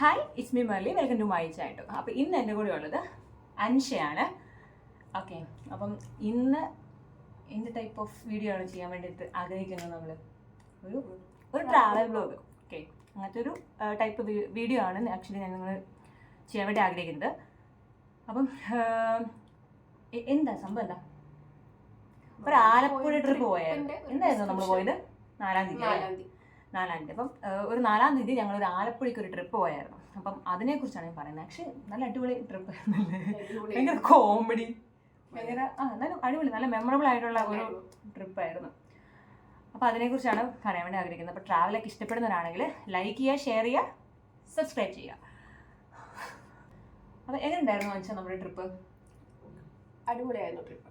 Hi it's me Marli welcome to my ചായട്ടു അപ്പോൾ ഇന്ന് എന്റെ കൂടെ ഉള്ളത് അൻഷയാണ്. ഓക്കെ അപ്പം ഇന്ന് എന്ത് ടൈപ്പ് ഓഫ് വീഡിയോ ആണ് ചെയ്യാൻ വേണ്ടിയിട്ട് ആഗ്രഹിക്കുന്നത് നമ്മൾ ഒരു ഒരു ട്രാവൽ ബ്ലോഗ് ഓക്കെ അങ്ങനത്തെ ഒരു ടൈപ്പ് വീഡിയോ ആണ് ആക്ച്വലി ഞാൻ നിങ്ങൾ ചെയ്യാൻ വേണ്ടി ആഗ്രഹിക്കുന്നത്. അപ്പം എന്താ സംഭവം എന്താ? ഒരു ആലപ്പുഴ ട്രിപ്പ് പോയായിരുന്നു. എന്തായിരുന്നു നമ്മൾ പോയത്? നാലാം തീയതി? നാലാം തീയതി അപ്പം ഒരു നാലാം തീയതി ഞങ്ങൾ ഒരു ആലപ്പുഴയ്ക്ക് ഒരു ട്രിപ്പ് പോയായിരുന്നു. അപ്പം അതിനെ കുറിച്ചാണ് ഞാൻ പറയുന്നത്. പക്ഷേ നല്ല അടിപൊളി ട്രിപ്പ് ഭയങ്കര കോമഡി ഭയങ്കര ആ നല്ല അടിപൊളി നല്ല മെമ്മറബിൾ ആയിട്ടുള്ള ഒരു ട്രിപ്പ് ട്രിപ്പായിരുന്നു അപ്പോൾ അതിനെക്കുറിച്ചാണ് പറയാൻ വേണ്ടി ആഗ്രഹിക്കുന്നത്. അപ്പോൾ ട്രാവലൊക്കെ ഇഷ്ടപ്പെടുന്നവരാണെങ്കിൽ ലൈക്ക് ചെയ്യുക ഷെയർ ചെയ്യുക സബ്സ്ക്രൈബ് ചെയ്യുക. അപ്പോൾ എങ്ങനെ ഉണ്ടായിരുന്നു വെച്ചാൽ നമ്മുടെ ട്രിപ്പ് അടിപൊളിയായിരുന്നു ട്രിപ്പ്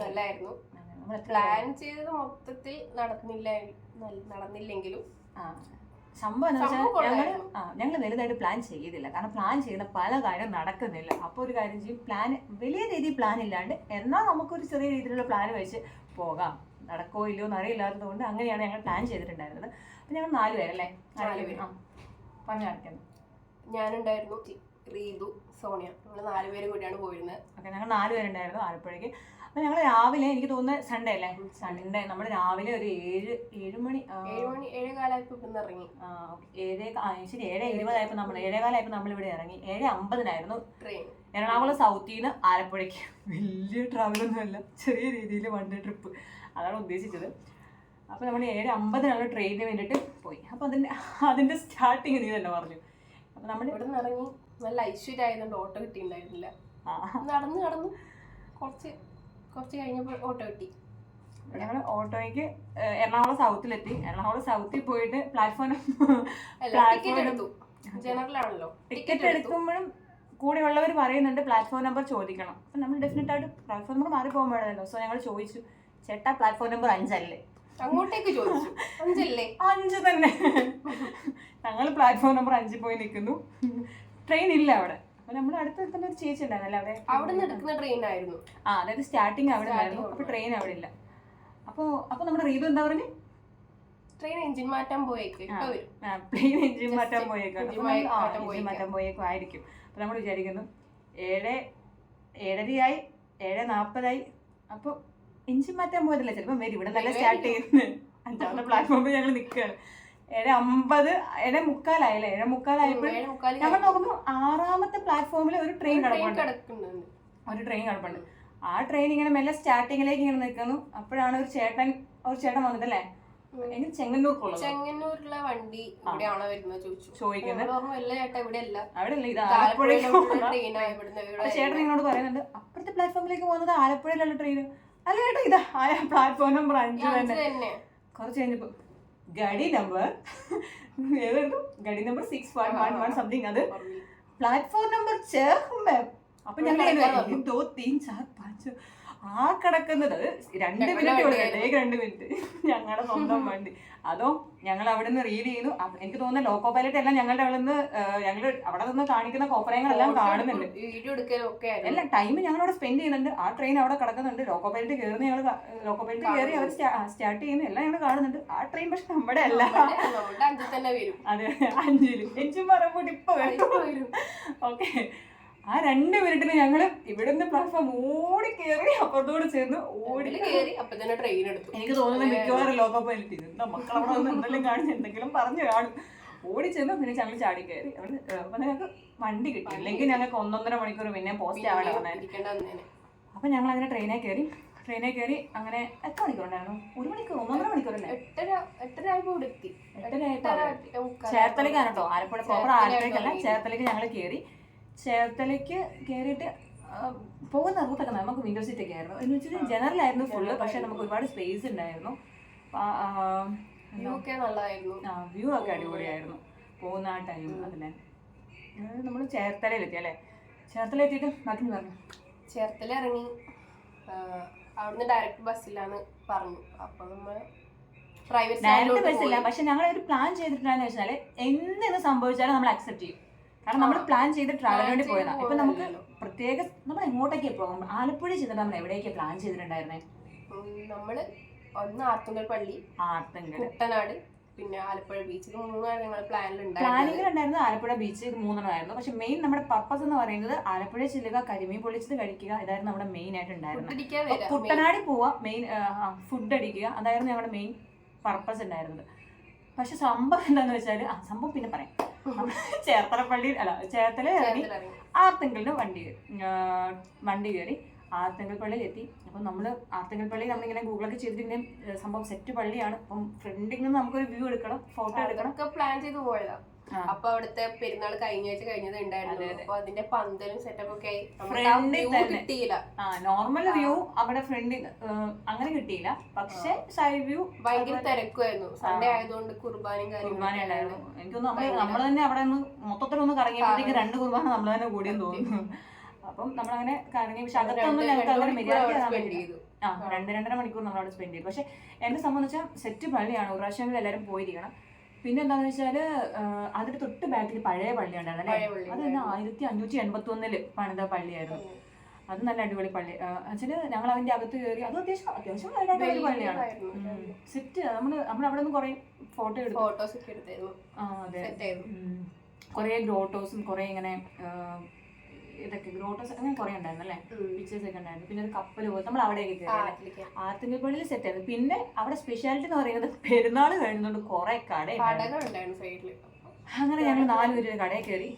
നല്ലായിരുന്നു. നമ്മൾ പ്ലാൻ ചെയ്തത് മൊത്തത്തിൽ നടന്നില്ല നൽ- നടന്നില്ലെങ്കിലും. ആ. സംഭവം ഞങ്ങൾ ഞങ്ങൾ വലുതായിട്ട് പ്ലാൻ ചെയ്തില്ല. കാരണം പ്ലാൻ ചെയ്യുന്ന പല കാര്യം നടക്കുന്നില്ല. അപ്പോൾ ഒരു കാര്യം ചെയ്യും. പ്ലാൻ വലിയ രീതിയിൽ പ്ലാൻ ഇല്ലാണ്ട് എന്നാൽ നമുക്കൊരു ചെറിയ രീതിയിലുള്ള പ്ലാൻ വെച്ച് പോകാം. നടക്കോ ഇല്ലയോ എന്ന് അറിയില്ലാത്തത് കൊണ്ട് അങ്ങനെയാണ് ഞങ്ങൾ പ്ലാൻ ചെയ്തിട്ടുണ്ടായിരുന്നത്. അപ്പം ഞങ്ങൾ നാല് പേരല്ലേ? നാല് പേര്. ആ. പറഞ്ഞു കാണിക്കുന്നു ഞാനുണ്ടായിരുന്നു റീതു സോണിയ. നമ്മൾ നാലുപേരും കൂടിയാണ് പോയിരുന്നത്. ഓക്കെ ഞങ്ങൾ നാല് പേരുണ്ടായിരുന്നു ആലപ്പുഴയ്ക്ക്. അപ്പം ഞങ്ങൾ രാവിലെ എനിക്ക് തോന്നുന്നത് സൺഡേ അല്ലേ? സൺഡേ നമ്മൾ രാവിലെ ഒരു ഏഴ് ഏഴ് മണി ഏഴ് മണി ഏഴ് ഇവിടുന്ന് ഇറങ്ങി. ആ. ഏഴേ ശരി ഏഴ് ഇരുപതായപ്പോൾ നമ്മൾ ഏഴേകാലായപ്പോൾ നമ്മൾ ഇവിടെ ഇറങ്ങി. ഏഴ് അമ്പതിനായിരുന്നു. ട്രെയിൻ. എറണാകുളം സൗത്തിൽ നിന്ന് ആലപ്പുഴയ്ക്ക്. വലിയ ട്രാവലൊന്നുമല്ല ചെറിയ രീതിയിൽ വൺ ഡേ ട്രിപ്പ് അതാണ് ഉദ്ദേശിച്ചത്. അപ്പോൾ നമ്മൾ ഏഴ് അമ്പതിനാണ് ട്രെയിനിന് വേണ്ടിട്ട് പോയി. അപ്പോൾ അതിന്റെ അതിന്റെ സ്റ്റാർട്ടിങ് നീ തന്നെ പറഞ്ഞു. അപ്പോൾ നമ്മൾ ഇവിടെ നിന്ന് ഇറങ്ങി. നല്ല ഐശ്വര്യമായതുകൊണ്ട് ഓട്ടോ കിട്ടിയിട്ടുണ്ടായിരുന്നില്ല. ആ. നടന്ന് നടന്ന് കുറച്ച് കുറച്ച് കഴിഞ്ഞപ്പോൾ ഓട്ടോ കിട്ടി. ഞങ്ങൾ ഓട്ടോയ്ക്ക് എറണാകുളം സൗത്തിലെത്തി എറണാകുളം സൗത്തിൽ പോയിട്ട് പ്ലാറ്റ്ഫോം എടുത്തു. ജനറൽ ആണല്ലോ. ടിക്കറ്റ് എടുക്കുമ്പോഴും കൂടെയുള്ളവർ പറയുന്നുണ്ട് പ്ലാറ്റ്ഫോം നമ്പർ ചോദിക്കണം. അപ്പം നമ്മൾ ഡെഫിനറ്റ് ആയിട്ട് പ്ലാറ്റ്ഫോം നമ്പർ മാറി പോകാൻ പാടില്ലല്ലോ. സോ ഞങ്ങൾ ചോദിച്ചു ചേട്ടാ പ്ലാറ്റ്ഫോം നമ്പർ അഞ്ചല്ലേ? അങ്ങോട്ടേക്ക് ചോദിച്ചു. അഞ്ചല്ലേ? അഞ്ച് തന്നെ. ഞങ്ങൾ പ്ലാറ്റ്ഫോം നമ്പർ അഞ്ചിൽ പോയി നിൽക്കുന്നു. ട്രെയിൻ ഇല്ല അവിടെ. അപ്പൊ നമ്മുടെ അടുത്ത് തന്നെ ഒരു ചേച്ചി ഉണ്ടായിരുന്നല്ലേ അവിടെ. അവിടെ നിന്ന് എടുക്കുന്ന ട്രെയിൻ ആയിരുന്നു. ആ അതായത് സ്റ്റാർട്ടിങ് അവിടെ ഉണ്ടായിരുന്നു. അപ്പൊ ട്രെയിൻ അവിടെ ഇല്ല. അപ്പോൾ അപ്പൊ നമ്മുടെ റീതു എന്താ പറഞ്ഞു? ട്രെയിൻ എഞ്ചിൻ മാറ്റാൻ പോയേക്ക്. പ്ലെയിൻ എഞ്ചിൻ മാറ്റാൻ പോയേക്കും. ആ, മാറ്റാൻ പോയേക്കും. ആയിരിക്കും. അപ്പോൾ നമ്മൾ വിചാരിക്കുന്നു ഏഴ് ഏഴരയായി ഏഴ് നാൽപ്പതായി അപ്പോൾ എഞ്ചിൻ മാറ്റാൻ പോയതല്ലേ? ചിലപ്പോൾ വരും. ഇവിടെ നല്ല സ്റ്റാർട്ട് ചെയ്യുന്നത്. അഞ്ചാമത്തെ പ്ലാറ്റ്ഫോമിൽ ഞങ്ങൾ നിൽക്കുകയാണ്. ഏഴ് അമ്പത് ഏഴ് മുക്കാലായല്ലേ? ഏഴ് മുക്കാലായപ്പോൾ നമ്മൾ നോക്കുമ്പോൾ ആറാമത്തെ പ്ലാറ്റ്ഫോമിൽ ഒരു ട്രെയിൻ കിടപ്പുണ്ട്. ഒരു ട്രെയിൻ കിടപ്പുണ്ട്. ആ ട്രെയിൻ ഇങ്ങനെ മെല്ലെ സ്റ്റാർട്ടിങ്ങിലേക്ക് ഇങ്ങനെ നിൽക്കുന്നു. അപ്പോഴാണ് ഒരു ചേട്ടൻ ഒരു ചേട്ടൻ വന്നിട്ടല്ലേ? എനിക്ക് ചെങ്ങന്നൂർക്കുള്ളത്. ചെങ്ങന്നൂരിലെ വണ്ടി ഇവിടെയാണോ വരുന്നത് ചോദിച്ചു. ചോദിക്കുന്നത്. അവിടെ അല്ല ഇത് ഇവിടെ ചേട്ടൻ നിങ്ങളോട് പറയുന്നുണ്ട് അപ്പുറത്തെ പ്ലാറ്റ്ഫോമിലേക്ക് പോകുന്നത് ആലപ്പുഴയിലുള്ള ട്രെയിൻ അല്ല ചേട്ടാ ഇതാ പ്ലാറ്റ്ഫോം നമ്പർ അഞ്ച് തന്നെ. കുറച്ച് കഴിഞ്ഞപ്പോ ഗഡി നമ്പർ ഏതായിരുന്നു ഗഡി number six one one one something അത് പ്ലാറ്റ്ഫോം നമ്പർ അപ്പൊ ഇവിടെ ഞങ്ങൾ. ദോ തീൻ ചാർ പാഞ്ച് ആ കിടക്കുന്നത് രണ്ട് മിനിറ്റ് വണ്ടിയായിരുന്നു. രണ്ട് മിനിറ്റ്. ഞങ്ങളുടെ സ്വന്തം വണ്ടി. അതോ ഞങ്ങൾ അവിടെ നിന്ന് റീഡ് ചെയ്യുന്നു എനിക്ക് തോന്നുന്നു ലോക്കോ പൈലറ്റ് എല്ലാം ഞങ്ങളുടെ അവിടെ നിന്ന് ഞങ്ങൾ അവിടെ നിന്ന് കാണിക്കുന്ന കോപ്പറയങ്ങളെല്ലാം കാണുന്നുണ്ട്. അല്ല ടൈം ഞങ്ങൾ അവിടെ സ്പെൻഡ് ചെയ്യുന്നുണ്ട്. ആ ട്രെയിൻ അവിടെ കിടക്കുന്നുണ്ട്. ലോക്കോ പൈലറ്റ് കയറുന്ന ഞങ്ങൾ ലോക്കോ പൈലറ്റ് കയറി അവർ സ്റ്റാർട്ട് ചെയ്യുന്നു എല്ലാം ഞങ്ങൾ കാണുന്നുണ്ട്. ആ ട്രെയിൻ പക്ഷെ നമ്മുടെ അല്ല. അതെ അഞ്ചിലും. എഞ്ചും പറയുമ്പോൾ ഇപ്പൊ വരും. ഇപ്പൊ വരും. ഓക്കെ ആ രണ്ട് മിനിറ്റിന് ഞങ്ങൾ ഇവിടുന്ന് പ്ലാറ്റ്ഫോം ഓടി കയറി അപ്പുറത്തോട് ചേർന്ന് ഓടി കയറി അപ്പൊ തന്നെ ട്രെയിൻ എടുത്തു. എനിക്ക് തോന്നുന്നു മിക്കവാറും ലോകോ പൈലറ്റ് എന്താ മക്കൾ അവിടെ വന്ന് എന്തെങ്കിലും കാണിച്ച് എന്തെങ്കിലും പറഞ്ഞു കാണും. ഓടി ചെന്ന് പിന്നെ ഞങ്ങൾ ചാടി കയറി അവിടെ അപ്പൊ ഞങ്ങൾക്ക് വണ്ടി കിട്ടി. അല്ലെങ്കിൽ ഞങ്ങൾക്ക് ഒന്നൊന്നര മണിക്കൂർ പിന്നെ പോസ്റ്റ് ആവണം അപ്പൊ ഞങ്ങൾ അങ്ങനെ ട്രെയിനിൽ കയറി ട്രെയിനിൽ കയറി അങ്ങനെ എത്ര മണിക്കൂറുണ്ടായിരുന്നു ഒരു മണിക്കൂർ ഒന്നൊന്നര മണിക്കൂറല്ലേ എത്തി. എത്തി. മുക്കാൽ ചേർത്തലയ്ക്കാണ് കേട്ടോ. ആലപ്പുഴ പ്രോപ്പർ ആലപ്പുഴക്കല്ല ചേർത്തലേക്ക്. ഞങ്ങൾ കയറി ചേർത്തലയ്ക്ക് കയറിയിട്ട് പോകുന്ന റൂട്ടൊക്കെ നമുക്ക് വിൻഡോ സീറ്റ് ഒക്കെ ആയിരുന്നു. എന്ന് വെച്ചാൽ ജനറൽ ആയിരുന്നു ഫുള്ള് പക്ഷെ നമുക്ക് ഒരുപാട് സ്പേസ് ഉണ്ടായിരുന്നു. വ്യൂ ഒക്കെ നല്ലതായിരുന്നു. വ്യൂ ഒക്കെ അടിപൊളിയായിരുന്നു പോകുന്ന ആ ടൈം അതിനെ നമ്മൾ ചേർത്തലയിലെത്തി അല്ലേ? ചേർത്തല എത്തിയിട്ട് ബാക്കി പറഞ്ഞു. ചേർത്തല ഇറങ്ങി ആ, അവിടുന്ന് ഡയറക്റ്റ് ബസ്സിലാണ് പറഞ്ഞു. അപ്പൊ നമ്മൾ പ്രൈവറ്റ് ഡയറക്റ്റ് ബസ്സില്ല പക്ഷെ ഞങ്ങൾ ഒരു പ്ലാൻ ചെയ്തിട്ടുണ്ടെന്ന് വെച്ചാൽ എന്തെന്ന് സംഭവിച്ചാലും നമ്മൾ അക്സെപ്റ്റ് ചെയ്യും. കാരണം നമ്മൾ പ്ലാൻ ചെയ്ത് ട്രാവൽ വേണ്ടി പോയതാണ് ഇപ്പൊ നമുക്ക് പ്രത്യേക നമ്മൾ എങ്ങോട്ടേക്ക് പോകും ആലപ്പുഴ ചെന്നിട്ട് നമ്മൾ എവിടേക്ക് പ്ലാൻ ചെയ്തിട്ടുണ്ടായിരുന്നേ? നമ്മൾ ഒന്ന് ആർത്തുങ്കൽ പള്ളി ആർത്തങ്കൽ. കുട്ടനാട് പിന്നെ ആലപ്പുഴ ബീച്ച് മൂന്നാണ് ഉണ്ടായിരുന്നു ആലപ്പുഴ ബീച്ച് മൂന്നെണ്ണമായിരുന്നു. പക്ഷെ മെയിൻ നമ്മുടെ പർപ്പസ് എന്ന് പറയുന്നത് ആലപ്പുഴ ചെല്ലുക കരിമീൻ പൊളിച്ചത് കഴിക്കുക. ഇതായിരുന്നു നമ്മുടെ മെയിൻ ആയിട്ട് ഉണ്ടായിരുന്നത്. കുട്ടനാട് പോവുക മെയിൻ ഫുഡ് അടിക്കുക. അതായിരുന്നു ഞങ്ങളുടെ മെയിൻ പർപ്പസ് ഉണ്ടായിരുന്നത്. പക്ഷെ സംഭവം എന്താന്ന് വെച്ചാൽ ആ സംഭവം പിന്നെ പറയാം. ചേർത്തലപ്പള്ളി അല്ല ചേർത്തല കയറി. ആർത്തിങ്കലിന് വണ്ടി കയറി വണ്ടി കയറി ആർത്തിങ്കൽ പള്ളിയിൽ എത്തി അപ്പം നമ്മൾ ആർത്തങ്കൽ പള്ളി നമ്മളിങ്ങനെ ഗൂഗിളൊക്കെ ചെയ്തിട്ട് സംഭവം സെറ്റ് പള്ളിയാണ്. അപ്പം ഫ്രണ്ടിൽ നിന്ന് നമുക്കൊരു വ്യൂ എടുക്കണം ഫോട്ടോ എടുക്കണം. ഒക്കെ പ്ലാൻ ചെയ്ത് പോയതാണ്. അപ്പൊ അവിടുത്തെ പെരുന്നാൾ കഴിഞ്ഞ ആഴ്ച കഴിഞ്ഞത് ഉണ്ടായിരുന്നു. അപ്പൊ അതിന്റെ പന്തലും സെറ്റപ്പ് ഒക്കെ. കിട്ടിയില്ല. നോർമൽ വ്യൂ അവിടെ ഫ്രണ്ടിൽ അങ്ങനെ കിട്ടിയില്ല. പക്ഷെ സൈഡ് വ്യൂ ഭയങ്കര തിരക്കുമായിരുന്നു സൺഡേ ആയതുകൊണ്ട് കുർബാനയും കുർബാന ഉണ്ടായിരുന്നു. എനിക്കൊന്നും നമ്മൾ നമ്മൾ തന്നെ അവിടെ ഒന്ന് മൊത്തത്തിലൊന്ന് കറങ്ങിയപ്പോഴത്തേക്ക് രണ്ട് കുർബാന നമ്മൾ തന്നെ കൂടിയെന്ന് തോന്നുന്നു. അപ്പം നമ്മളങ്ങനെ കറങ്ങി പക്ഷെ അകത്തൊന്നും ഞങ്ങൾക്ക് അങ്ങനെ മര്യാദ. ആ. രണ്ട് രണ്ടര മണിക്കൂർ നമ്മൾ അവിടെ സ്പെൻഡ് ചെയ്തു. പക്ഷെ എന്നെ സംബന്ധിച്ചാൽ സെറ്റ് പള്ളിയാണ്. ഒരു പ്രാവശ്യം എല്ലാവരും പോയിരിക്കണം. പിന്നെ എന്താണെന്ന് വെച്ചാൽ അതിന്റെ തൊട്ട് ബാക്കിൽ പഴയ പള്ളി ഉണ്ടായിരുന്നു അല്ലേ? അത് തന്നെ ആയിരത്തി അഞ്ഞൂറ്റി എൺപത്തി ഒന്നിൽ പണിത പള്ളിയായിരുന്നു. അത് നല്ല അടിപൊളി പള്ളി. വെച്ചാൽ ഞങ്ങൾ അതിന്റെ അകത്ത് കയറി അത് അത്യാവശ്യം അത്യാവശ്യം നല്ല അടിപൊളി പള്ളിയാണ്. സെറ്റ് നമ്മൾ നമ്മൾ അവിടെ നിന്ന് കുറെ ഫോട്ടോ എടുത്തു. ഫോട്ടോസ് ഒക്കെ എടുത്തായിരുന്നു. ആ അതെ. കുറേ ഗ്രോട്ടോസും കൊറേ ഇങ്ങനെ ഇതൊക്കെ ഗ്രോട്ടോസ് അങ്ങനെ കുറെ ഉണ്ടായിരുന്നു അല്ലേ? പിക്ചേഴ്സ് ഒക്കെ ഉണ്ടായിരുന്നു. പിന്നെ ഒരു കപ്പൽ പോലെ നമ്മൾ അവിടെയൊക്കെ കയറി. ആർത്തിങ്കൽ സെറ്റ് ആയിരുന്നു. പിന്നെ അവിടെ സ്പെഷ്യാലിറ്റി എന്ന് പറയുന്നത് പെരുന്നാൾ കഴിഞ്ഞുകൊണ്ട് കുറെ കട അങ്ങനെ ഞങ്ങൾ നാലു പേര് കടയിൽ കയറി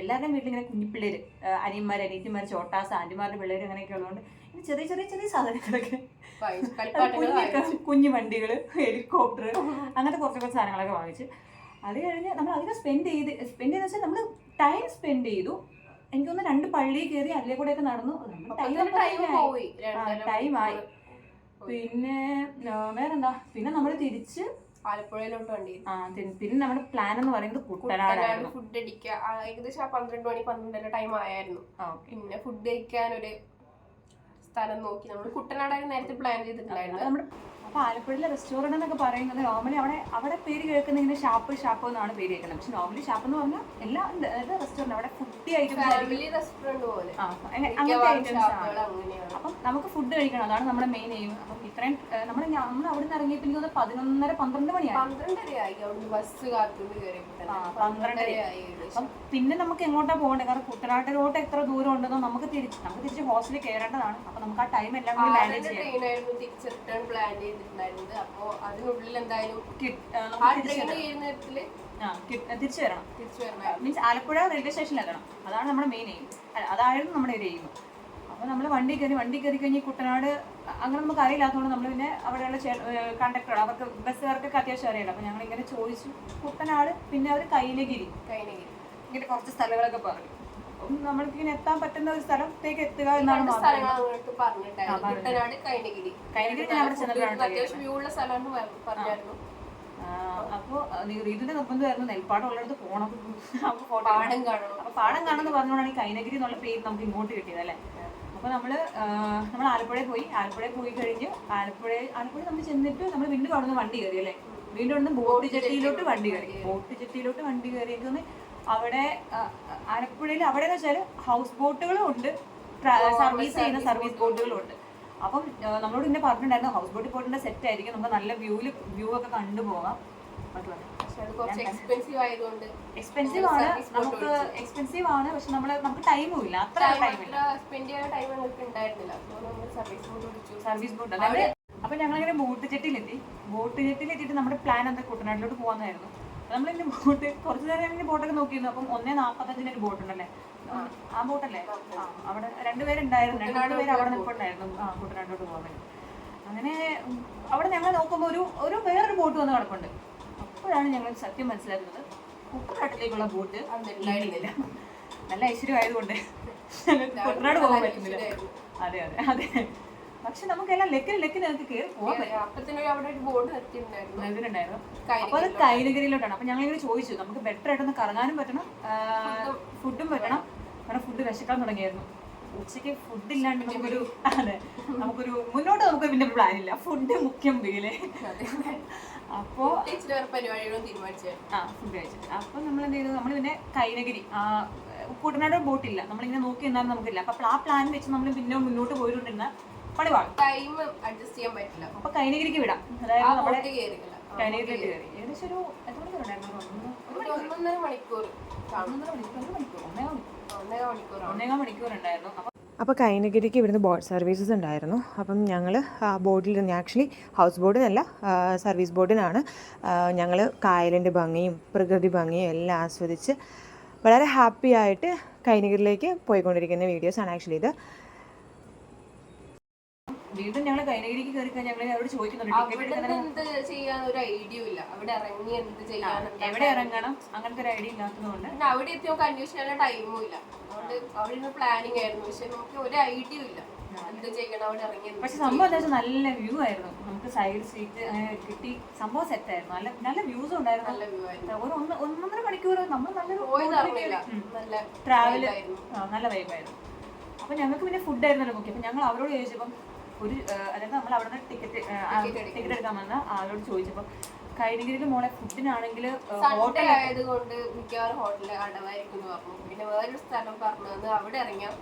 എല്ലാവരുടെയും വീട്ടിൽ ഇങ്ങനെ കുഞ്ഞിപ്പിള്ളേര് അനിയന്മാർ അനിയത്തിമാർ ചോട്ടാസ് ആന്റിമാരുടെ പിള്ളേർ അങ്ങനെയൊക്കെ ഉള്ളതുകൊണ്ട് ചെറിയ ചെറിയ ചെറിയ സാധനങ്ങളൊക്കെ. കുഞ്ഞു വണ്ടികൾ ഹെലികോപ്റ്റർ അങ്ങനത്തെ കുറച്ച് കുറച്ച് സാധനങ്ങളൊക്കെ വാങ്ങിച്ച്. അത് കഴിഞ്ഞ് നമ്മൾ അധികം സ്പെൻഡ് ചെയ്ത് സ്പെൻഡ് ചെയ്തെന്ന് വെച്ചാൽ നമ്മൾ ടൈം സ്പെൻഡ് ചെയ്തു. എനിക്ക് തോന്നുന്നു രണ്ട് പള്ളി കയറി അല്ലേ കൂടെ ഒക്കെ നടന്നു ആയി. പിന്നെ വേറെന്താ? പിന്നെ നമ്മൾ തിരിച്ച് ആലപ്പുഴയിലോട്ട് വണ്ടി. ആ, പിന്നെ നമ്മുടെ പ്ലാൻ എന്ന് പറയുന്നത് കുട്ടനാട് ഫുഡ് അടിക്കുക ഏകദേശം ആ പന്ത്രണ്ട് മണി പന്ത്രണ്ടര ടൈം ആയിരുന്നു പിന്നെ ഫുഡ് കഴിക്കാൻ ഒരു സ്ഥലം നോക്കി. നമ്മൾ കുട്ടനാടായിരുന്നു നേരത്തെ പ്ലാൻ ചെയ്തിട്ടുണ്ടായിരുന്നു നമ്മുടെ അപ്പൊ ആലപ്പുഴയിലെ റെസ്റ്റോറന്റ് എന്നൊക്കെ പറയുന്നത് നോർമലി അവിടെ അവിടെ പേര് കേൾക്കുന്ന ഇങ്ങനെ ഷാപ്പ് ഷാപ്പ് എന്നാണ് പേര് കേൾക്കുന്നത്. പക്ഷെ നോർമലി ഷാപ്പ് എന്ന് പറഞ്ഞാൽ എല്ലാ അതായത് റെസ്റ്റോറന്റ് അവിടെ ഫുഡ് ഐറ്റംസ് അങ്ങനത്തെ ആണ്. അപ്പം നമുക്ക് ഫുഡ് കഴിക്കണം. അതാണ് നമ്മുടെ മെയിൻ എയിം അപ്പം ഇത്രയും നമ്മുടെ നമ്മൾ അവിടെ നിന്ന് ഇറങ്ങിയപ്പോൾ എനിക്ക് തോന്നുന്നു പതിനൊന്നര പന്ത്രണ്ട് പന്ത്രണ്ടരയായി അപ്പം പിന്നെ നമുക്ക് എങ്ങോട്ടാ പോകേണ്ടത് കാരണം കുട്ടനാട്ടിലോട്ട് എത്ര ദൂരം ഉണ്ടെന്നോ നമുക്ക് തിരിച്ച് നമുക്ക് തിരിച്ച് ഹോസ്റ്റലിൽ കയറേണ്ടതാണ് അപ്പൊ നമുക്ക് ആ ടൈം എല്ലാം കൂടി മാനേജ് ചെയ്യാം. ചെയ്തിട്ടുണ്ടായിരുന്നത്. അപ്പോ അതിനുള്ളിൽ എന്തായാലും ആ, തിരിച്ച് വരണം. തിരിച്ചു വരണം. മീൻസ് ആലപ്പുഴ റെയിൽവേ സ്റ്റേഷനിൽ എത്തണം അതാണ് നമ്മുടെ മെയിൻ എയിം അതായിരുന്നു നമ്മുടെ ഒരു എയിം അപ്പോൾ നമ്മൾ വണ്ടി കയറി വണ്ടി കയറി കഴിഞ്ഞ് കുട്ടനാട് അങ്ങനെ നമുക്ക് അറിയില്ലാത്തതുകൊണ്ട് നമ്മൾ പിന്നെ അവിടെയുള്ള കണ്ടക്ടർ അവർക്ക് ബസ്സുകാർക്കൊക്കെ അത്യാവശ്യം അറിയണം അപ്പോൾ ഞങ്ങൾ ഇങ്ങനെ ചോദിച്ചു. കുട്ടനാട് പിന്നെ അവർ കൈനഗിരി. കൈനഗിരി. ഇങ്ങനെ കുറച്ച് സ്ഥലങ്ങളൊക്കെ പറഞ്ഞു. അപ്പം നമ്മൾക്ക് ഇങ്ങനെ എത്താൻ പറ്റുന്ന ഒരു സ്ഥലത്തേക്ക് എത്തുക എന്നാണ് അപ്പോ വീടിന്റെ നിർബന്ധം ആയിരുന്നു നിർബന്ധമായിരുന്നു നെൽപ്പാടം ഉള്ളിടത്ത് കാണണം. അപ്പൊ പാടം കാണുന്ന പറഞ്ഞുകൊണ്ടാണ് ഈ കൈനഗിരി എന്നുള്ള പേര് നമുക്ക് ഇങ്ങോട്ട് കിട്ടിയത് അല്ലേ? അപ്പൊ നമ്മൾ നമ്മൾ ആലപ്പുഴയിൽ പോയി. ആലപ്പുഴയിൽ പോയി കഴിഞ്ഞ് ആലപ്പുഴ ആലപ്പുഴ നമ്മൾ ചെന്നിട്ട് നമ്മൾ വീണ്ടും അവിടെ നിന്ന് വണ്ടി കയറി അല്ലേ? വീണ്ടും അവിടെ ബോട്ട് ജെട്ടിയിലോട്ട് വണ്ടി കയറി. ബോട്ട് ജെട്ടിയിലോട്ട് വണ്ടി കയറി എനിക്ക് തോന്നി അവിടെ ആലപ്പുഴയിൽ അവിടെ എന്ന് വെച്ചാൽ ഹൗസ് ബോട്ടുകളും ഉണ്ട്. സർവീസ് ചെയ്യുന്ന സർവീസ് ബോട്ടുകളും ഉണ്ട്. അപ്പം നമ്മളോട് ഇന്നെ പറഞ്ഞിട്ടുണ്ടായിരുന്നു ഹൗസ് ബോട്ടിൽ പോയിട്ടുണ്ട് സെറ്റ് ആയിരിക്കും. നമുക്ക് നല്ല വ്യൂൽ വ്യൂ ഒക്കെ കണ്ടുപോകാം എക്സ്പെൻസീവ് ആണ്. നമുക്ക് എക്സ്പെൻസീവ് ആണ്. പക്ഷെ നമ്മൾ നമുക്ക് ടൈമും ഇല്ല. അത്ര ടൈമില്ല സർവീസ് ബോട്ട് അപ്പൊ ഞങ്ങളിങ്ങനെ ബോട്ട് ജെട്ടിയിലെത്തി ബോട്ട് ജെട്ടിയിലെത്തിയിട്ട് നമ്മുടെ പ്ലാൻ എന്താ? കുട്ടനാട്ടിലോട്ട് പോകാന്നായിരുന്നു നമ്മളിങ്ങനെ ബോട്ട് കുറച്ചു നേരം ഇങ്ങനെ ബോട്ടൊക്കെ നോക്കിയിരുന്നു. അപ്പം ഒന്നേ നാപ്പത്തഞ്ചിന് ഒരു ബോട്ട് ഉണ്ടല്ലേ ആ ബോട്ടല്ലേ? ആ അവിടെ രണ്ടുപേരുണ്ടായിരുന്നു. രണ്ടു പേര് അവിടെ നിൽപ്പുണ്ടായിരുന്നു ആ കുട്ടനാട്ടിലോട്ട് പോകാൻ വേണ്ടി. അങ്ങനെ അവിടെ ഞങ്ങൾ നോക്കുമ്പോൾ ഒരു ഒരു വേറൊരു ബോട്ട് വന്ന് കിടപ്പുണ്ട്. അപ്പോഴാണ് ഞങ്ങൾ സത്യം മനസ്സിലാക്കുന്നത്. കുട്ടനാട്ടിലേക്കുള്ള ബോട്ട് അന്നുണ്ടായിരുന്നില്ല നല്ല ഐശ്വര്യം ആയതുകൊണ്ട് ഞങ്ങൾക്ക് കുട്ടനാട് പോകാൻ പറ്റുന്നില്ല. അതെ അതെ അതെ. പക്ഷെ നമുക്കെല്ലാം ലെക്കിൽ ലെക്കിൽ നമുക്ക് കയറി പോകാൻ പറ്റും. അപ്പൊ അവിടെ ഒരു ബോർഡ് നിർത്തിയിട്ടുണ്ടായിരുന്നു അത് കൈനഗിരിയിലോട്ടാണ് അപ്പൊ ഞങ്ങളിങ്ങനെ ചോദിച്ചു നമുക്ക് ബെറ്റർ ആയിട്ട് ഒന്ന് കറങ്ങാനും പറ്റണം ഫുഡും പറ്റണം. അവിടെ ഫുഡ് വിശക്കാൻ തുടങ്ങിയായിരുന്നു. ഉച്ചയ്ക്ക് ഫുഡ് ഇല്ലാണ്ട് നമുക്കൊരു അതെ നമുക്കൊരു മുന്നോട്ട് നമുക്ക് പിന്നെ പ്ലാൻ ഇല്ല ഫുഡ് മുഖ്യം വീൽ അപ്പോ ആ ഫുഡ് അപ്പൊ നമ്മൾ എന്ത് ചെയ്തു നമ്മൾ പിന്നെ കൈനഗിരി ആ കുട്ടനാട് ബോട്ടില്ല. നമ്മളിങ്ങനെ നോക്കി നിന്നാലും നമുക്കില്ല. അപ്പൊ ആ പ്ലാൻ വെച്ച് നമ്മൾ പിന്നെ മുന്നോട്ട് പോയിട്ടുണ്ടിരുന്ന പണിവാളും ടൈം അഡ്ജസ്റ്റ് ചെയ്യാൻ പറ്റില്ല. അപ്പൊ കൈനഗിരിക്ക് വിടാം. അതായത് നമ്മുടെ കൈനഗിരിലേക്ക് കയറി ഏകദേശം ഒരു എത്ര മണിക്കൂർ. ഒന്നൊന്നര മണിക്കൂർ. കാണും ഒന്നര മണിക്കൂർ ഒരു മണിക്കൂർ ഒന്നേകാൽ മണിക്കൂർ. ഒന്നര മണിക്കൂറാണ് ഒന്നേകാൽ മണിക്കൂർ ഉണ്ടായിരുന്നു. അപ്പം അപ്പോൾ കൈനഗിരിക്ക് ഇവിടുന്ന് ബോട്ട് സർവീസസ് ഉണ്ടായിരുന്നു. അപ്പം ഞങ്ങൾ ബോട്ടിൽ നിന്ന് ആക്ച്വലി ഹൗസ് ബോട്ടിനല്ല സർവീസ് ബോട്ടിനാണ്. ഞങ്ങൾ കായലിന്റെ ഭംഗിയും പ്രകൃതി ഭംഗിയും എല്ലാം ആസ്വദിച്ച് വളരെ ഹാപ്പി ആയിട്ട് കൈനഗിരിയിലേക്ക് പോയിക്കൊണ്ടിരിക്കുന്ന വീഡിയോസാണ് ആക്ച്വലി ഇത്. വീണ്ടും ഞങ്ങൾ കൈനഗിരിക്ക് കയറി കഴിഞ്ഞാൽ ഞങ്ങൾ അവരോട് ചോദിക്കുന്നുണ്ട് എന്ത് ചെയ്യാൻ ഒരു ഐഡിയ ഇല്ല. അവിടെ ഇറങ്ങി എന്ത് ചെയ്യാൻ എവിടെ ഇറങ്ങണം? അങ്ങനത്തെ ഒരു ഐഡിയ ഇല്ലാത്തതുകൊണ്ട്. പിന്നെ അവിടെ എത്തി നമുക്ക് അന്വേഷിക്കാനുള്ള ടൈമും ഇല്ല. അതുകൊണ്ട് അവിടെ നിന്ന് പ്ലാനിങ് ആയിരുന്നു. പക്ഷെ നമുക്ക് ഒരു ഐഡിയ ഇല്ല. എന്ത് ചെയ്യണം അവിടെ ഇറങ്ങി പക്ഷെ സംഭവം എന്താ വെച്ചാൽ നല്ല വ്യൂ ആയിരുന്നു. നമുക്ക് സൈഡ് സീറ്റ് അങ്ങനെ കിട്ടി. സംഭവം സെറ്റ് ആയിരുന്നു. നല്ല നല്ല വ്യൂസ് ഉണ്ടായിരുന്നു. നല്ല വ്യൂ ആയിരുന്നു. ഒരു ഒന്ന് ഒന്നൊന്നര മണിക്കൂർ നമ്മൾ. നല്ല ട്രാവൽ ആയിരുന്നു. നല്ല വൈബായിരുന്നു അപ്പൊ ഞങ്ങൾക്ക് പിന്നെ ഫുഡ് ആയിരുന്നല്ലോ മുഖ്യം. അപ്പൊ ഞങ്ങൾ അവരോട് ചോദിച്ചപ്പം ഒരു അതായത് നമ്മൾ അവിടെ നിന്ന് ടിക്കറ്റ് ടിക്കറ്റ് എടുക്കാൻ വന്ന ആളോട് ചോദിച്ചപ്പോൾ കൈനഗിരിയിൽ മോളെ ഫുഡിനാണെങ്കിൽ ഹോട്ടൽ ആയതുകൊണ്ട് മിക്കവാറും ഹോട്ടലിൽ അടവായിരിക്കും എന്ന് പറഞ്ഞു പിന്നെ വേറൊരു സ്ഥലം പറഞ്ഞത് അവിടെ ഇറങ്ങിയാൽ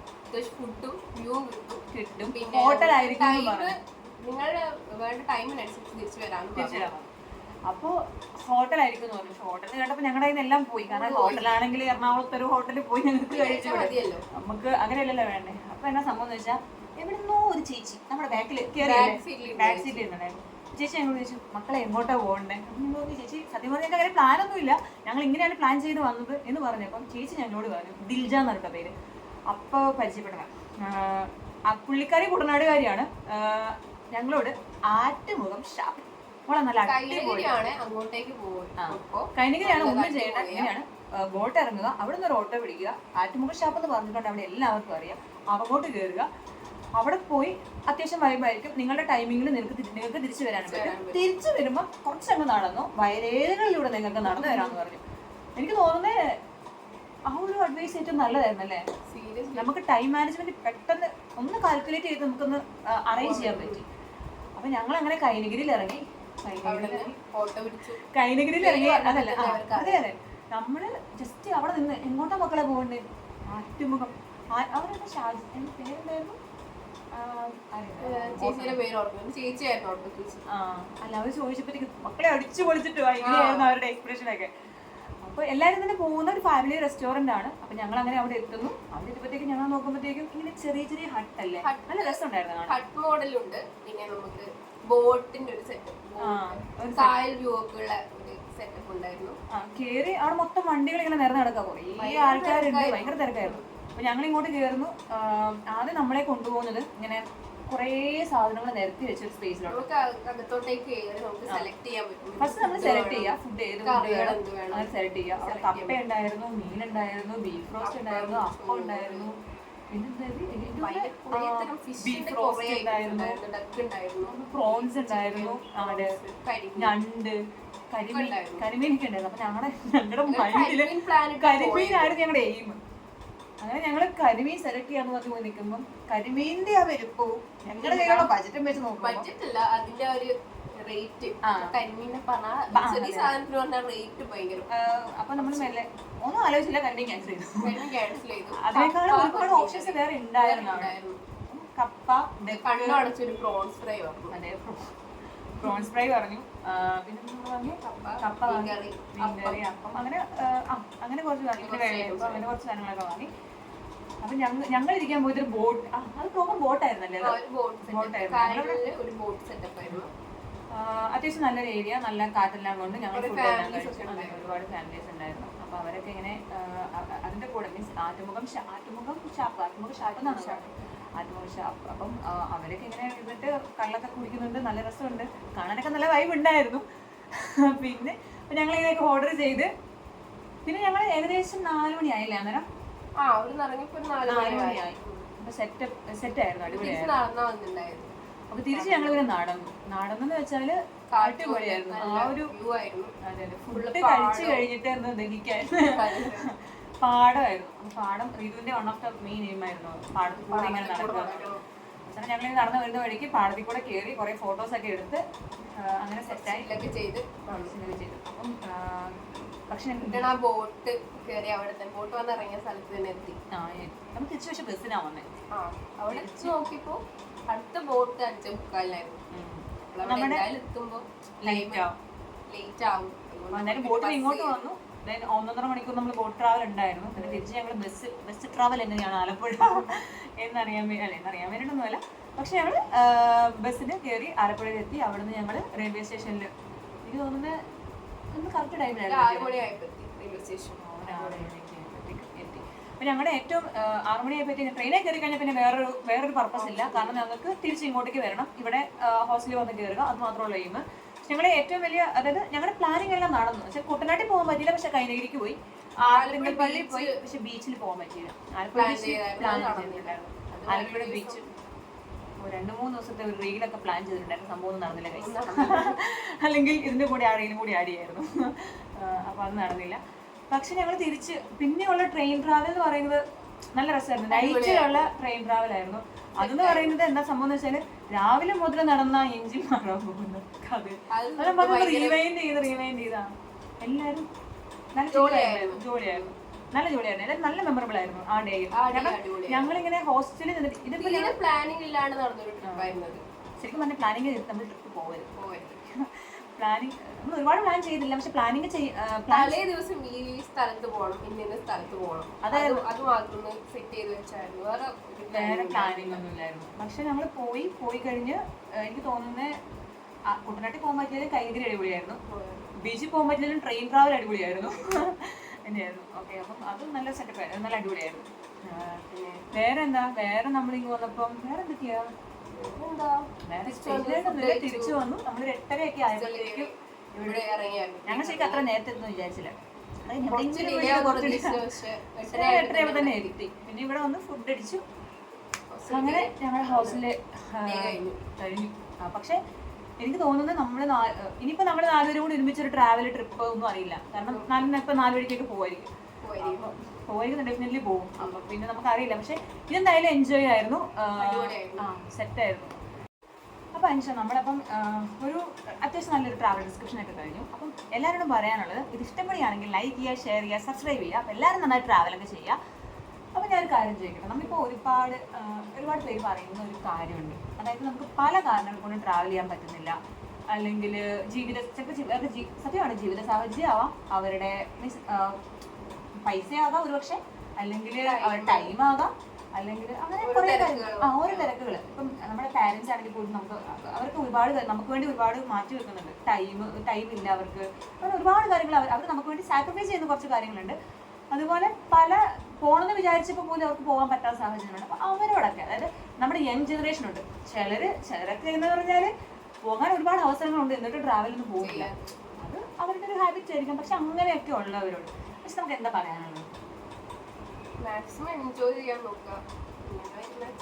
ഫുഡും വ്യൂ കിട്ടും. പിന്നെ ഹോട്ടലായിരിക്കും നിങ്ങളുടെ വേണ്ട ടൈമിനനുസരിച്ച് തിരിച്ചു വരാമെന്ന് പറഞ്ഞു. ഹോട്ടൽ. അപ്പോ ഹോട്ടലായിരിക്കും എന്ന് പറഞ്ഞു. ഹോട്ടൽ കേട്ടപ്പോൾ ഞങ്ങളുടെ കയ്യിൽ എല്ലാം പോയി. കാരണം ഹോട്ടലാണെങ്കിൽ എറണാകുളത്ത് ഒരു ഹോട്ടലിൽ പോയി ഞങ്ങൾക്ക് കഴിച്ചു മതിയല്ലോ. നമുക്ക് അങ്ങനെയല്ലല്ലോ വേണ്ടേ. അപ്പൊ എന്നാ സംഭവം എന്ന് വെച്ചാൽ എവിടുന്നോ ഒരു ചേച്ചി നമ്മുടെ ബാക്കിൽ ബാക്ക് സീറ്റിൽ ഇരുന്നുണ്ടായിരുന്നു ചേച്ചി? ഞങ്ങൾ ചോദിച്ചു മക്കളെ എങ്ങോട്ടാ പോകണ്ടേ? പറഞ്ഞു ചേച്ചി സത്യം പറഞ്ഞാൽ ഞങ്ങൾക്ക് അങ്ങനെ പ്ലാനൊന്നും ഇല്ല. ഞങ്ങൾ ഇങ്ങനെയാണ് പ്ലാൻ ചെയ്ത് വന്നത്. എന്ന് പറഞ്ഞപ്പം ചേച്ചി ഞങ്ങളോട് പറഞ്ഞു ദിൽജ എന്ന് പറഞ്ഞ പേര്. അപ്പോൾ പരിചയപ്പെടണം ആ പുള്ളിക്കാരി കുട്ടനാടുകാരിയാണ്. ഞങ്ങളോട് ആറ്റുമുഖം ഷാപ്പ്. മോളെ നല്ല അടിപൊളി കൈനഗിരിയാണ് അങ്ങോട്ടേക്ക് കൈനഗിരിയാണ് ഒന്നും ചെയ്യേണ്ട. ഇങ്ങനെയാണ് ബോട്ട് ഇറങ്ങുക. അവിടെ നിന്ന് ഒരു ഓട്ടോ പിടിക്കുക. ആറ്റുമുഖ ഷാപ്പ് എന്ന് പറഞ്ഞിട്ടുണ്ട്. അവിടെ എല്ലാവർക്കും അറിയാം. അങ്ങോട്ട് കയറുക അവിടെ പോയി അത്യാവശ്യം വരുമ്പോഴായിരിക്കും നിങ്ങളുടെ ടൈമിങ്ങിൽ നിങ്ങൾക്ക് നിങ്ങൾക്ക് തിരിച്ചു വരാനും പറ്റും. തിരിച്ചു വരുമ്പോൾ കുറച്ചങ്ങ് നടന്നു. വയലേതകളിലൂടെ നിങ്ങൾക്ക് നടന്നു വരാമെന്ന് പറഞ്ഞു. എനിക്ക് തോന്നുന്നത് ആ ഒരു അഡ്വൈസ് ഏറ്റവും നല്ലതായിരുന്നു അല്ലേ നമുക്ക് ടൈം മാനേജ്മെന്റ് പെട്ടെന്ന് ഒന്ന് കാൽക്കുലേറ്റ് ചെയ്ത് നമുക്കൊന്ന് അറേഞ്ച് ചെയ്യാൻ പറ്റി. അപ്പൊ ഞങ്ങൾ അങ്ങനെ കൈനഗിരിയിൽ ഇറങ്ങി കൈനഗിരിയിൽ ഇറങ്ങി അതല്ല അതെ അതെ. നമ്മൾ ജസ്റ്റ് അവിടെ നിന്ന് എങ്ങോട്ടാ മക്കളെ പോകണ്ടേ? ആറ്റുമുഖം. അവരുടെ ഷാജി എന്റെ പേരെന്തായിരുന്നു? ചേച്ചിയുടെ പേര് ഓർമ്മ ചേച്ചിയായിരുന്നു ആ, അല്ല അവർ ചോദിച്ചപ്പോഴത്തേക്ക് മക്കളെ അടിച്ചു പൊളിച്ചിട്ട് ഭയങ്കരമായിരുന്നു അവരുടെ എക്സ്പ്രഷൻ ഒക്കെ. അപ്പൊ എല്ലാവരും തന്നെ പോകുന്ന ഒരു ഫാമിലി റെസ്റ്റോറന്റ് ആണ്. അപ്പൊ ഞങ്ങൾ അങ്ങനെ അവിടെ എത്തുന്നു. അവിടെ എത്തുമ്പോഴത്തേക്കും ഞങ്ങൾ നോക്കുമ്പോഴത്തേക്കും ഇങ്ങനെ ചെറിയ ചെറിയ ഹട്ട് അല്ലേ? നല്ല രസമുണ്ടായിരുന്നു ഹട്ട് മോഡലുണ്ട്. പിന്നെ നമുക്ക് ബോട്ടിന്റെ ഒരു സെറ്റപ്പ് ആ, ഒരു കായൽ വ്യൂ ഒക്കെ ഉള്ള ഒരു സെറ്റപ്പ് ഉണ്ടായിരുന്നു. ആ കേറി അവിടെ മൊത്തം വണ്ടികൾ ഇങ്ങനെ നിറഞ്ഞു നടക്കാൻ കുറേ ആൾക്കാരുണ്ട്. ഭയങ്കര തിരക്കായിരുന്നു. അപ്പൊ ഞങ്ങൾ ഇങ്ങോട്ട് കയറുന്നു ആദ്യം നമ്മളെ കൊണ്ടുപോകുന്നത് ഇങ്ങനെ കുറേ സാധനങ്ങൾ നിരത്തി വെച്ച ഒരു പറ്റും. ഫസ്റ്റ് നമ്മൾ സെലക്ട് ചെയ്യുക ഫുഡ് ഏത് അങ്ങനെ സെലക്ട് ചെയ്യുക അവിടെ കപ്പ ഉണ്ടായിരുന്നു മീനുണ്ടായിരുന്നു ബീഫ് റോസ്റ്റ് ഉണ്ടായിരുന്നു അപ്പം ഉണ്ടായിരുന്നു. ബീഫ് റോസ്റ്റ് ഉണ്ടായിരുന്നു. ഉണ്ടായിരുന്നു. ഉണ്ടായിരുന്നു. പ്രോൺസ് ഉണ്ടായിരുന്നു. അവിടെ ഞണ്ട് കരിമീൻ കരിമീനൊക്കെ ഉണ്ടായിരുന്നു. അപ്പൊ ഞങ്ങളുടെ ഞങ്ങളുടെ മൈൻഡിൽ കരിമീൻ കരിമീനായിരുന്നു ഞങ്ങളുടെ എയിം അങ്ങനെ ഞങ്ങൾ കരിമീൻ സെലക്ട് ചെയ്യാന്ന് പറഞ്ഞു പോയി നിൽക്കുമ്പോൾ കരിമീനിന്റെ ആ വലുപ്പവും ഞങ്ങളുടെ കയ്യിലുള്ള ബജറ്റും വെച്ച് നോക്കും ബഡ്ജറ്റ് അല്ല അതിന്റെ ഒരു റേറ്റ് ആ. കരിമീനെ പറഞ്ഞാൽ ചെറിയ അതെ. സാധനത്തിന് പറഞ്ഞാൽ റേറ്റ് ഭയങ്കര അപ്പൊ നമ്മൾ മെല്ലെ ഒന്നും ആലോചിച്ചില്ല കണ്ടി ക്യാൻസൽ ചെയ്തു. കരിമീൻ ക്യാൻസൽ ചെയ്തു. അതിനേക്കാളും ഒരുപാട് ഓപ്ഷൻസ് വേറെ ഉണ്ടായിരുന്നു അവിടെ. കപ്പ കണ്ണു അടച്ചൊരു പ്രോൺസ് ഫ്രൈ പറഞ്ഞു അതെ പ്രോൺസ് ഫ്രൈ പറഞ്ഞു. ആ, പിന്നെ നമ്മൾ പറഞ്ഞു കപ്പ, കപ്പ വാങ്ങി മീൻകറി, മീൻകറി അപ്പം. അങ്ങനെ ആ, ആ, അങ്ങനെ കുറച്ച് വാങ്ങി. പിന്നെ വെള്ളയപ്പം അങ്ങനെ കുറച്ച് സാധനങ്ങളൊക്കെ വാങ്ങി. അപ്പൊ ഞങ്ങൾ ഞങ്ങൾ ഇരിക്കാൻ പോയത് ഒരു ബോട്ട് അത് പ്രോപ്പർ ബോട്ടായിരുന്നല്ലേ ഒരു ബോട്ട് സെറ്റപ്പ് ആയിരുന്നു. അത്യാവശ്യം നല്ലൊരു ഏരിയ നല്ല കാറ്റെല്ലാം കൊണ്ട് ഞങ്ങൾ. ഒരുപാട് ഫാമിലീസ് ഉണ്ടായിരുന്നു. അപ്പൊ അവരൊക്കെ ഇങ്ങനെ അതിന്റെ കൂടെ means Attumukham Attumukham shop Attumukham shop എന്നാണ്. ആറ്റുമുഖം ഷാപ്പ്. അപ്പം അവരൊക്കെ ഇങ്ങനെ ഇരുന്നിട്ട് കള്ളൊക്കെ കുടിക്കുന്നുണ്ട് നല്ല രസമുണ്ട്. കാണാനൊക്കെ നല്ല വൈബ് ഉണ്ടായിരുന്നു. പിന്നെ ഞങ്ങൾ ഇതിനൊക്കെ ഓർഡർ ചെയ്ത്. പിന്നെ ഞങ്ങൾ ഏകദേശം നാല് മണിയായില്ലേ അന്നേരം? ആ ഒരു നിറങ്ങിപ്പോ ഒരു നാല് നാല് മണിയായി. മണിയായി. അപ്പൊ സെറ്റ് അടിപൊളിയായിരുന്നു. നടന്നാ വന്നിട്ടുണ്ടായിരുന്നു. അപ്പൊ തിരിച്ച് ഞങ്ങൾ ഇങ്ങനെ നടന്നു. നടന്നെന്ന് വെച്ചാൽ അടിപൊളിയായിരുന്നു. ആ ഒരു അതെ ഫുഡ് കഴിച്ചു കഴിഞ്ഞിട്ടായിരുന്നു ദഹിക്കാൻ. പാടമായിരുന്നു. പാടം റീതുവിന്റെ one of the main aim ആയിരുന്നു. പാടത്തിൽ കൂടെ ഇങ്ങനെ നടക്കുക. അവസാനം ഞങ്ങൾ നടന്നു വരുന്ന വഴിക്ക് പാടത്തിൽ കൂടെ കയറി കുറേ ഫോട്ടോസ് ഒക്കെ എടുത്ത് അങ്ങനെ സെറ്റായി ഇതൊക്കെ ചെയ്ത് ചെയ്തു. അപ്പം പക്ഷെ എന്നിട്ടാണ് ആ ബോട്ട് കയറി അവിടെ തന്നെ ബോട്ട് വന്ന് ഇറങ്ങിയ സ്ഥലത്ത് തന്നെ എത്തി. ആ, നമുക്ക് തിരിച്ചു പക്ഷെ ബസ്സിനാ വന്നേ. ആ അവിടെ വെച്ച് നോക്കിയപ്പോൾ അടുത്ത ബോട്ട് അഞ്ച് മുക്കാലിനായിരുന്നു. എത്തുമ്പോൾ ലൈറ്റ് ആവും. ലേറ്റ് ആവും. ബോട്ടിൽ ഇങ്ങോട്ട് വന്നു. Then ഒന്നൊന്നര മണിക്കൂർ നമ്മൾ ബോട്ട് ട്രാവൽ ഉണ്ടായിരുന്നു. പിന്നെ തിരിച്ച് ഞങ്ങൾ ബസ് ബസ് ട്രാവൽ തന്നെയാണ് ആലപ്പുഴ എന്നറിയാൻ വേണ്ടി അല്ല എന്നറിയാൻ വേണ്ടിയിട്ടൊന്നുമല്ല. പക്ഷെ ഞങ്ങൾ ബസ്സിന് കയറി ആലപ്പുഴയിൽ എത്തി നിന്ന് ഞങ്ങൾ റെയിൽവേ സ്റ്റേഷനിൽ എനിക്ക് തോന്നുന്നത് കറക്റ്റ് ടൈമിലായിരുന്നു അപ്പൊ ഞങ്ങളുടെ ഏറ്റവും ആറു മണിയായപ്പോഴത്തേക്ക് ട്രെയിനിൽ കയറി കഴിഞ്ഞാൽ പിന്നെ വേറൊരു വേറൊരു പർപ്പസ് ഇല്ല. കാരണം ഞങ്ങൾക്ക് തിരിച്ച് ഇങ്ങോട്ടേക്ക് വരണം. ഇവിടെ ഹോസ്റ്റലിൽ വന്ന് കയറുക അത് മാത്രമുള്ള എയിം ഞങ്ങളുടെ ഏറ്റവും വലിയ അതായത് ഞങ്ങളുടെ പ്ലാനിങ് എല്ലാം നടന്നു. പക്ഷെ കുട്ടനാട്ടിൽ പോകാൻ പറ്റിയില്ല പക്ഷെ കൈനഗിരിക്ക് പോയി. ആലപ്പുഴ പോയി. പക്ഷെ ബീച്ചിൽ പോകാൻ പറ്റിയില്ല. ആലപ്പുഴ ബീച്ച് രണ്ടു ആലപ്പുഴ ബീച്ച് മൂന്ന് ദിവസത്തെ ഒരു റീലൊക്കെ പ്ലാൻ ചെയ്തിട്ടുണ്ടായിരുന്നു. സംഭവം ഒന്നും നടന്നില്ല. അല്ലെങ്കിൽ ഇതിന്റെ കൂടെ ആ റീലും കൂടി ആഡ് ചെയ്യായിരുന്നു അപ്പൊ അത് നടന്നില്ല. പക്ഷെ ഞങ്ങൾ തിരിച്ച് പിന്നെയുള്ള ട്രെയിൻ ട്രാവൽ എന്ന് പറയുന്നത് നല്ല രസമായിരുന്നു. നൈറ്റിലുള്ള ട്രെയിൻ ട്രാവൽ ആയിരുന്നു. അതെന്ന് പറയുന്നത് എന്താ സംഭവം എന്ന് വെച്ചാൽ രാവിലെ മുതൽ നടന്ന എഞ്ചിൻ മാറാൻ പോകുന്നു റീവൈൻഡ് ചെയ്ത് റീവൈൻഡ് ചെയ്താ. എല്ലാരും നല്ല ജോലിയായിരുന്നു ജോലിയായിരുന്നു നല്ല ജോലിയായിരുന്നു എല്ലാവരും നല്ല മെമ്മറബിൾ ആയിരുന്നു ആ ഡേ ഞങ്ങൾ ഇങ്ങനെ ഞങ്ങളിങ്ങനെ ഹോസ്റ്റലിൽ നിന്നിട്ട് ഇതിപ്പോ പ്ലാനിങ് ഇല്ലാണ്ട് നടന്നൊരു ട്രിപ്പായിരുന്നത് ശരിക്കും പറഞ്ഞ പ്ലാനിങ് നമ്മൾ ട്രിപ്പ് പോകരുത് പോയത് പ്ലാനിങ് നമ്മൾ ഒരുപാട് പ്ലാൻ ചെയ്തില്ല പക്ഷെ പ്ലാനിങ് തലേ ദിവസം ഈ സ്ഥലത്ത് പോകണം ഇന്ന സ്ഥലത്ത് പോകണം അത് അത് മാത്രം സെറ്റ് ചെയ്ത് വെച്ചായിരുന്നു. വേറെ വേറെ. പ്ലാനിങ് ഒന്നും ഇല്ലായിരുന്നു പക്ഷെ ഞങ്ങൾ പോയി പോയി കഴിഞ്ഞ് എനിക്ക് തോന്നുന്നത് കുട്ടനാട്ടിൽ പോകാൻ പറ്റിയത് കൈതിരി അടിപൊളിയായിരുന്നു. ബീച്ചിൽ പോകാൻ പറ്റിയതിലും ട്രെയിൻ ട്രാവൽ അടിപൊളിയായിരുന്നു. തന്നെയായിരുന്നു. ഓക്കെ അപ്പം അത് നല്ല സെറ്റപ്പ് നല്ല അടിപൊളിയായിരുന്നു. പിന്നെ വേറെ എന്താ വേറെ നമ്മൾ ഇങ്ങ് വന്നപ്പം വേറെ എന്തൊക്കെയാ വേറെ തിരിച്ചു വന്നു. നമ്മൾ എട്ടരയൊക്കെ ആയപ്പോഴത്തേക്കും ഇവിടെ ഇറങ്ങിയായിരുന്നു. ഞങ്ങൾ ശരിക്കും അത്ര നേരത്തെ ഒന്നും വിചാരിച്ചില്ല. എട്ടര ഞാൻ കുറച്ച് എവിടെയെങ്കിലും delay വിളിച്ച് കുറച്ച് കുറച്ച് ദിവസം പക്ഷെ തന്നെ എത്തി പിന്നെ ഇവിടെ വന്ന് ഫുഡ് അടിച്ചു. അങ്ങനെ ഞങ്ങളുടെ ഹൗസിൽ കഴിഞ്ഞു. പക്ഷെ എനിക്ക് തോന്നുന്നത് നമ്മൾ ഇനിയിപ്പോ നമ്മൾ നാലുപേരും കൂടി ഒരുമിച്ച് ഒരു ട്രാവൽ ട്രിപ്പ് ഒന്നും അറിയില്ല. കാരണം നാലിന് ഇപ്പൊ നാല് വഴിക്കൊക്കെ പോവായിരിക്കും. പോയിരിക്കും ഡെഫിനറ്റ്ലി പോകും അപ്പൊ പിന്നെ നമുക്ക് അറിയില്ല പക്ഷെ ഇതെന്തായാലും എൻജോയ് ആയിരുന്നു. സെറ്റ് ആയിരുന്നു. അപ്പൊ അനുഷ നമ്മളപ്പം ഒരു അത്യാവശ്യം നല്ലൊരു ട്രാവൽ ഡിസ്ക്രിപ്ഷൻ ഒക്കെ കഴിഞ്ഞു. അപ്പം എല്ലാവരോടും പറയാനുള്ളത് ഇത് ഇഷ്ടപ്പെടുകയാണെങ്കിൽ ലൈക്ക് ചെയ്യുക ഷെയർ ചെയ്യുക സബ്സ്ക്രൈബ് ചെയ്യുക. അപ്പം എല്ലാവരും നന്നായി ട്രാവലൊക്കെ ചെയ്യുക. അപ്പം ഒരു കാര്യം ചോദിക്കട്ടെ? നമ്മളിപ്പോ ഒരുപാട് ഒരുപാട് പേര് പറയുന്ന ഒരു കാര്യമുണ്ട്. അതായത് നമുക്ക് പല കാരണങ്ങൾ കൊണ്ട് ട്രാവൽ ചെയ്യാൻ പറ്റുന്നില്ല. അല്ലെങ്കിൽ ജീവിത ചിലപ്പോൾ സത്യമാണ് ജീവിത സാഹചര്യം ആവാം. അവരുടെ മീൻസ് പൈസയാകാം ഒരുപക്ഷെ. അല്ലെങ്കിൽ ടൈം ആകാം. അല്ലെങ്കിൽ അങ്ങനെ കുറേ കാര്യങ്ങൾ ആ ഓരോ തിരക്കുകൾ ഇപ്പം നമ്മുടെ പാരന്റ്സ് ആണെങ്കിൽ പോലും നമുക്ക് അവർക്ക് ഒരുപാട് നമുക്ക് വേണ്ടി ഒരുപാട് മാറ്റി വെക്കുന്നുണ്ട്. ടൈം ടൈം ഇല്ല അവർക്ക്. അങ്ങനെ ഒരുപാട് കാര്യങ്ങൾ അവർ അവർ നമുക്ക് വേണ്ടി സാക്രിഫൈസ് ചെയ്യുന്ന കുറച്ച് കാര്യങ്ങളുണ്ട്. അതുപോലെ പല പോകണമെന്ന് വിചാരിച്ചപ്പോൾ പോലും അവർക്ക് പോകാൻ പറ്റാത്ത സാഹചര്യമാണ്. അപ്പോൾ അവരോടൊക്കെ അതായത് നമ്മുടെ യങ് ജനറേഷൻ ഉണ്ട്. ചിലർ ചിലരൊക്കെ എന്ന് പറഞ്ഞാൽ പോകാൻ ഒരുപാട് അവസരങ്ങളുണ്ട്. എന്നിട്ട് ട്രാവലൊന്നും പോകില്ല അത് അവരുടെ ഒരു ഹാബിറ്റ് ആയിരിക്കും. പക്ഷെ അങ്ങനെയൊക്കെ ഉള്ളവരോട്. പക്ഷെ നമുക്ക് എന്താ പറയാനുള്ളത്? മാക്സിമം എൻജോയ് ചെയ്യാൻ നോക്കുക.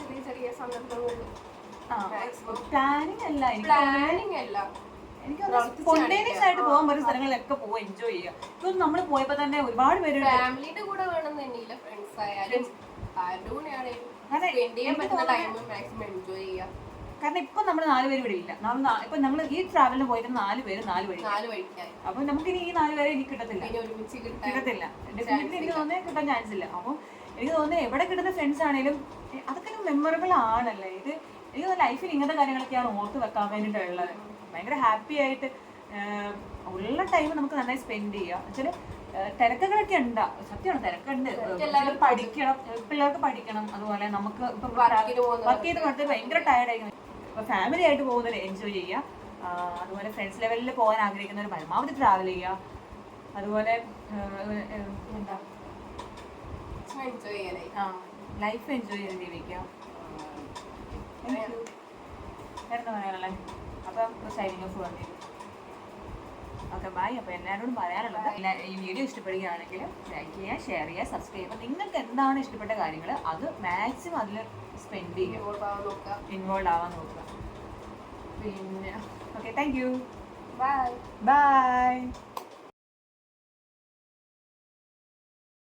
ചെറിയ ചെറിയ സന്ദർഭങ്ങളിൽ. പ്ലാനിങ് അല്ല. പ്ലാനിങ് അല്ല. സ്പോണ്ടേനിയസ്. ആയിട്ട് പോകാൻ പറ്റുന്ന സ്ഥലങ്ങളിലൊക്കെ പോയി എൻജോയ് ചെയ്യുക. ഇതൊന്നും നമ്മൾ പോയപ്പോ തന്നെ ഒരുപാട് പേര് ഫാമിലിയുടെ കൂടെ വേണം തന്നെയില്ല ഫ്രണ്ട്സ് ആയാലും ആരുടെ കൂടെ ആണെങ്കിലും അതെ, സ്പെൻഡ് ചെയ്യാൻ പറ്റുന്ന ടൈം മാക്സിമം എൻജോയ് ചെയ്യുക. കാരണം ഇപ്പൊ നമ്മൾ നാല് പേര് ഇവിടെ ഇല്ല. ഇപ്പൊ നമ്മൾ ഈ ട്രാവലിന് പോയിട്ട് നാല് പേര് നാല് വഴി നാല് വഴിക്കായി. അപ്പൊ നമുക്ക് ഇനി ഈ നാല് പേരെ എനിക്ക് കിട്ടത്തില്ല. കിട്ടത്തില്ല. ഡെഫിനറ്റ്ലി എനിക്ക് തോന്നുന്നത് കിട്ടാൻ ചാൻസ് ഇല്ല. അപ്പം എനിക്ക് തോന്നുന്നത് എവിടെ കിട്ടുന്ന ഫ്രണ്ട്സ് ആണെങ്കിലും അതൊക്കെ മെമ്മറബിൾ ആണല്ലേ? ഇത് എനിക്ക് ലൈഫിൽ ഇങ്ങനത്തെ കാര്യങ്ങളൊക്കെയാണ് ഓർത്ത് വെക്കാൻ വേണ്ടിയിട്ടുള്ളത് ഭയങ്കര ഹാപ്പി ആയിട്ട് ഉള്ള ടൈം നമുക്ക് നന്നായി സ്പെൻഡ് ചെയ്യാം. ആഹ്, തിരക്കുകളൊക്കെ ഉണ്ട്. സത്യമാണ് തിരക്കുണ്ട്. എല്ലാവരും പഠിക്കണം. പിള്ളേർക്ക് പഠിക്കണം. അതുപോലെ നമുക്ക് വർക്ക് ചെയ്ത് കൊടുത്ത് ഭയങ്കര ടയർഡായിരിക്കും ഇപ്പൊ അപ്പൊ ഫാമിലി ആയിട്ട് പോകുന്നവർ എൻജോയ് ചെയ്യുക. അതുപോലെ ഫ്രണ്ട്സ് ലെവലിൽ പോകാൻ ആഗ്രഹിക്കുന്നവർ പരമാവധി ട്രാവൽ ചെയ്യുക. അതുപോലെ എന്താ? ലൈഫ് എൻജോയ് ചെയ്ത് ജീവിക്കുക വേറെ പറയാനുള്ളത്? അപ്പം സൈനിങ് ഓഫ് പറഞ്ഞു ഓക്കെ ബൈ അപ്പോൾ എല്ലാവരോടും പറയാനുള്ളത് ഈ വീഡിയോ ഇഷ്ടപ്പെടുകയാണെങ്കിൽ ലൈക്ക് ചെയ്യുക ഷെയർ ചെയ്യുക സബ്സ്ക്രൈബ് ചെയ്യുക നിങ്ങൾക്ക് എന്താണ് ഇഷ്ടപ്പെട്ട കാര്യങ്ങൾ അത് മാക്സിമം അതിൽ സ്പെൻഡ് ചെയ്യുക. ഇൻവോൾവ് ആവാൻ നോക്കുക. പിന്നെ. Okay thank you bye bye